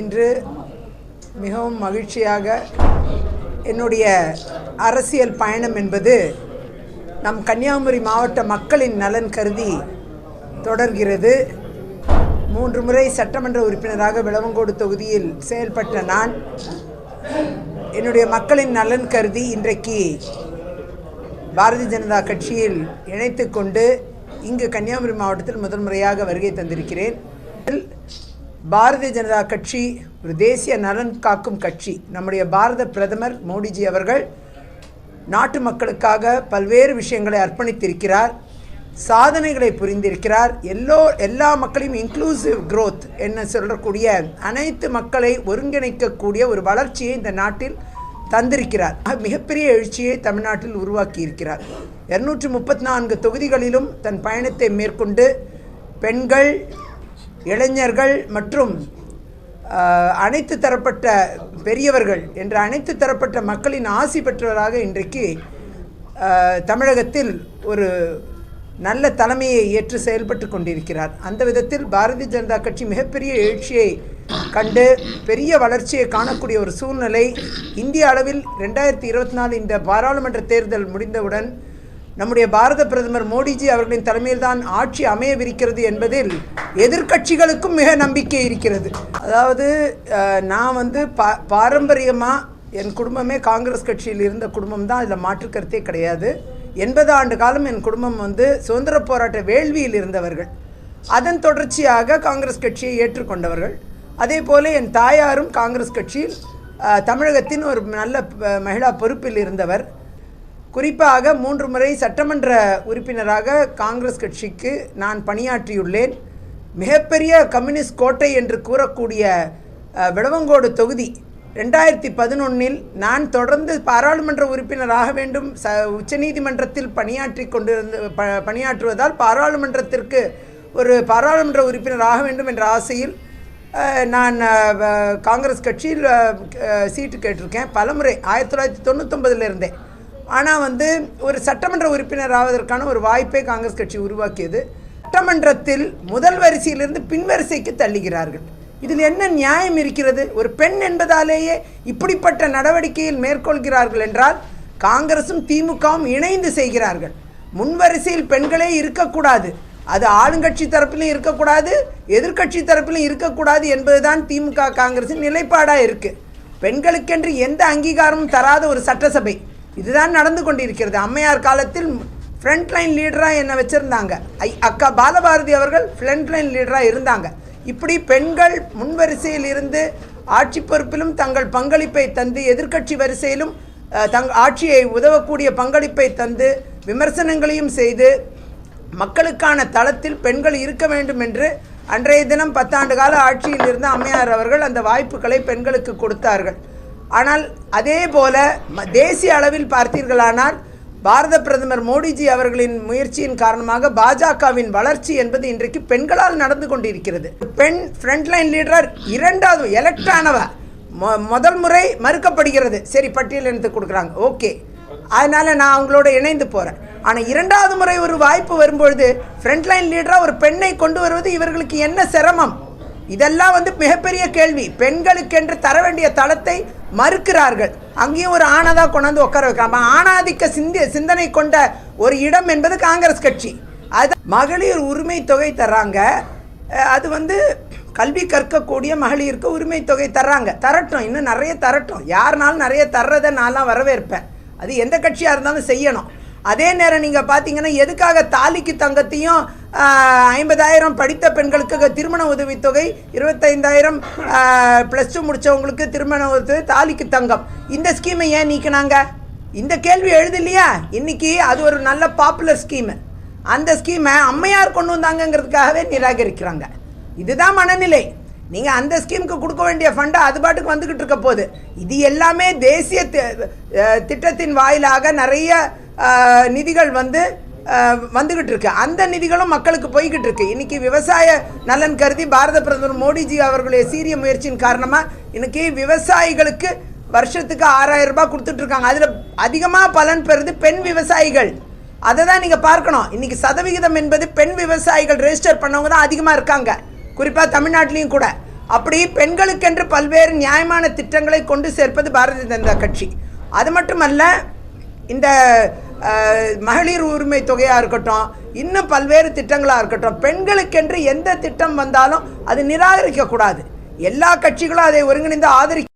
இன்று மிகவும் மகிழ்ச்சியாக என்னுடைய அரசியல் பயணம் என்பது நம் கன்னியாகுமரி மாவட்ட மக்களின் நலன் கருதி தொடர்கிறது. மூன்று முறை சட்டமன்ற உறுப்பினராக விளவங்கோடு தொகுதியில் செயல்பட்ட நான் என்னுடைய மக்களின் நலன் கருதி இன்றைக்கு பாரதிய ஜனதா கட்சியில் இணைத்து கொண்டு இங்கு கன்னியாகுமரி மாவட்டத்தில் முதல் முறையாக வருகை தந்திருக்கிறேன். பாரதிய ஜனதா கட்சி ஒரு தேசிய நலன் காக்கும் கட்சி. நம்முடைய பாரத பிரதமர் மோடிஜி அவர்கள் நாட்டு மக்களுக்காக பல்வேறு விஷயங்களை அர்ப்பணித்திருக்கிறார் சாதனைகளை புரிந்திருக்கிறார். எல்லோ எல்லா மக்களையும் இன்க்ளூசிவ் க்ரோத் என்ன சொல்லக்கூடிய அனைத்து மக்களை ஒருங்கிணைக்கக்கூடிய ஒரு வளர்ச்சியை இந்த நாட்டில் தந்திருக்கிறார். மிகப்பெரிய எழுச்சியை தமிழ்நாட்டில் உருவாக்கி இருக்கிறார் இருநூற்றி முப்பத்தி நான்கு தொகுதிகளிலும் தன் பயணத்தை மேற்கொண்டு பெண்கள் இளைஞர்கள் மற்றும் அனைத்து தரப்பட்ட பெரியவர்கள் என்ற அனைத்து தரப்பட்ட மக்களின் ஆசி பெற்றவராக இன்றைக்கு தமிழகத்தில் ஒரு நல்ல தலைமையை ஏற்று செயல்பட்டு கொண்டிருக்கிறார். அந்த விதத்தில் பாரதிய ஜனதா கட்சி மிகப்பெரிய எழுச்சியை கண்டு பெரிய வளர்ச்சியை காணக்கூடிய ஒரு சூழ்நிலை இந்திய அளவில் ரெண்டாயிரத்தி இருபத்தி நாலு இந்த பாராளுமன்ற தேர்தல் முடிந்தவுடன் நம்முடைய பாரத பிரதமர் மோடிஜி அவர்களின் தலைமையில்தான் ஆட்சி அமையவிருக்கிறது என்பதில் எதிர்க்கட்சிகளுக்கும் மிக நம்பிக்கை இருக்கிறது. அதாவது நான் வந்து பா பாரம்பரியமாக என் குடும்பமே காங்கிரஸ் கட்சியில் இருந்த குடும்பம் தான் அதில் மாற்று கருத்தே கிடையாது. எண்பது ஆண்டு காலம் என் குடும்பம் வந்து சுதந்திர போராட்ட வேள்வியில் இருந்தவர்கள். அதன் தொடர்ச்சியாக காங்கிரஸ் கட்சியை ஏற்றுக்கொண்டவர்கள். அதே போல என் தாயாரும் காங்கிரஸ் கட்சியில் தமிழகத்தின் ஒரு நல்ல மகிழா பொறுப்பில் இருந்தவர். குறிப்பாக மூன்று முறை சட்டமன்ற உறுப்பினராக காங்கிரஸ் கட்சிக்கு நான் பணியாற்றியுள்ளேன். மிகப்பெரிய கம்யூனிஸ்ட் கோட்டை என்று கூறக்கூடிய விளவங்கோடு தொகுதி ரெண்டாயிரத்தி பதினொன்னில் நான் தொடர்ந்து பாராளுமன்ற உறுப்பினராக வேண்டும். ச உச்சநீதிமன்றத்தில் பணியாற்றி கொண்டிருந்து ப பணியாற்றுவதால் பாராளுமன்றத்திற்கு ஒரு பாராளுமன்ற உறுப்பினர் ஆக வேண்டும் என்ற ஆசையில் நான் காங்கிரஸ் கட்சியில் சீட்டு கேட்டிருக்கேன். பலமுறை ஆயிரத்தி தொள்ளாயிரத்தி தொண்ணூத்தொன்பதிலிருந்தேன் ஆனால் வந்து ஒரு சட்டமன்ற உறுப்பினர் ஆவதற்கான ஒரு வாய்ப்பை காங்கிரஸ் கட்சி உருவாக்கியது. சட்டமன்றத்தில் முதல் வரிசையிலிருந்து பின்வரிசைக்கு தள்ளுகிறார்கள். இதில் என்ன நியாயம் இருக்கிறது? ஒரு பெண் என்பதாலேயே இப்படிப்பட்ட நடவடிக்கையில் மேற்கொள்கிறார்கள் என்றால் காங்கிரசும் திமுகவும் இணைந்து செய்கிறார்கள். முன்வரிசையில் பெண்களே இருக்கக்கூடாது. அது ஆளுங்கட்சி தரப்பிலும் இருக்கக்கூடாது எதிர்க்கட்சி தரப்பிலும் இருக்கக்கூடாது என்பதுதான் திமுக காங்கிரசின் நிலைப்பாடாக இருக்குது பெண்களுக்கென்று எந்த அங்கீகாரமும் தராத ஒரு சட்டசபை. இதுதான் நடந்து கொண்டிருக்கிறது. அம்மையார் காலத்தில் ஃப்ரண்ட் லைன் லீடராக என்னை வச்சுருந்தாங்க. ஐ அக்கா பாலபாரதி அவர்கள் ஃப்ரண்ட் லைன் லீடராக இருந்தாங்க. இப்படி பெண்கள் முன்வரிசையில் இருந்து ஆட்சி பொறுப்பிலும் தங்கள் பங்களிப்பை தந்து எதிர்க்கட்சி வரிசையிலும் தங் ஆட்சியை உதவக்கூடிய பங்களிப்பை தந்து விமர்சனங்களையும் செய்து மக்களுக்கான தளத்தில் பெண்கள் இருக்க வேண்டும் என்று அன்றைய தினம் பத்தாண்டு கால ஆட்சியில் இருந்த அம்மையார் அவர்கள் அந்த வாய்ப்புகளை பெண்களுக்கு கொடுத்தார்கள். ஆனால் அதே போல ம- தேசிய அளவில் பார்த்தீர்களானால் பாரத பிரதமர் மோடிஜி அவர்களின் முயற்சியின் காரணமாக பாஜகவின் வளர்ச்சி என்பது இன்றைக்கு பெண்களால் நடந்து கொண்டிருக்கிறது. பெண் ஃப்ரண்ட்லைன் லீடர் இரண்டாவது எலெக்ட் ஆனவ மொ- முதல் முறை மறுக்கப்படுகிறது. சரி பட்டியல் எடுத்து கொடுக்குறாங்க. ஓகே. அதனால நான் அவங்களோட இணைந்து போகிறேன் ஆனால் இரண்டாவது முறை ஒரு வாய்ப்பு வரும்பொழுது ஃப்ரண்ட்லைன் லீடராக ஒரு பெண்ணை கொண்டு வருவது இவர்களுக்கு என்ன சிரமம்? இதெல்லாம் வந்து மிகப்பெரிய கேள்வி. பெண்களுக்கென்று தர வேண்டிய தளத்தை மறுக்கிறார்கள். அங்கேயும் ஒரு ஆணாதான் கொண்டாந்து உட்கார வைக்கிறாங்க. ஆணாதிக்க சிந்தி சிந்தனை கொண்ட ஒரு இடம் என்பது காங்கிரஸ் கட்சி. அது மகளிர் உரிமை தொகை தர்றாங்க. அது வந்து கல்வி கற்கக்கூடிய மகளிருக்கு உரிமை தொகை தர்றாங்க. தரட்டும். இன்னும் நிறைய தரட்டும். யாருனாலும் நிறைய தர்றதை நான்லாம் வரவேற்பேன். அது எந்த கட்சியாக இருந்தாலும் செய்யணும். அதே நேரம் நீங்கள் பார்த்தீங்கன்னா எதுக்காக தாலிக்கு தங்கத்தையும் ஐம்பதாயிரம் படித்த பெண்களுக்கு திருமண உதவித்தொகை இருபத்தைந்தாயிரம் ப்ளஸ் டூ முடித்தவங்களுக்கு திருமண உதவி தாலிக்கு தங்கம். இந்த ஸ்கீமை ஏன் நீக்கினாங்க? இந்த கேள்வி எழுதலையா இன்னைக்கு அது ஒரு நல்ல பாப்புலர் ஸ்கீமு அந்த ஸ்கீமை அம்மையார் கொண்டு வந்தாங்கங்கிறதுக்காகவே நிராகரிக்கிறாங்க. இதுதான் மனநிலை. நீங்கள் அந்த ஸ்கீமுக்கு கொடுக்க வேண்டிய ஃபண்டை அது பாட்டுக்கு வந்துக்கிட்டு இருக்க போகுது. இது எல்லாமே தேசிய திட்டத்தின் வாயிலாக நிறைய நிதிகள் வந்து அஹ், வந்துகிட்டு இருக்கு அந்த நிதிகளும் மக்களுக்கு போய்கிட்டு இருக்கு இன்னைக்கு விவசாய நலன் கருதி பாரத பிரதமர் மோடிஜி அவர்களுடைய சீரிய முயற்சியின் காரணமாக இன்னைக்கு விவசாயிகளுக்கு வருஷத்துக்கு ஆறாயிரம் ரூபாய் கொடுத்துட்ருக்காங்க அதில் அதிகமாக பலன் பெறுது பெண் விவசாயிகள். அதை தான் நீங்கள் பார்க்கணும். இன்னைக்கு சதவிகிதம் என்பது பெண் விவசாயிகள் ரெஜிஸ்டர் பண்ணவங்க தான் அதிகமாக இருக்காங்க. குறிப்பாக தமிழ்நாட்டிலையும் கூட. அப்படி பெண்களுக்கென்று பல்வேறு நியாயமான திட்டங்களை கொண்டு சேர்ப்பது பாரதிய ஜனதா கட்சி. அது மட்டுமல்ல இந்த மகளிர் உரிமை தொகையாக இருக்கட்டும் இன்னும் பல்வேறு திட்டங்களாக இருக்கட்டும் பெண்களுக்கென்று எந்த திட்டம் வந்தாலும் அது நிராகரிக்கக்கூடாது. எல்லா கட்சிகளும் அதை ஒருங்கிணைந்து ஆதரிக்க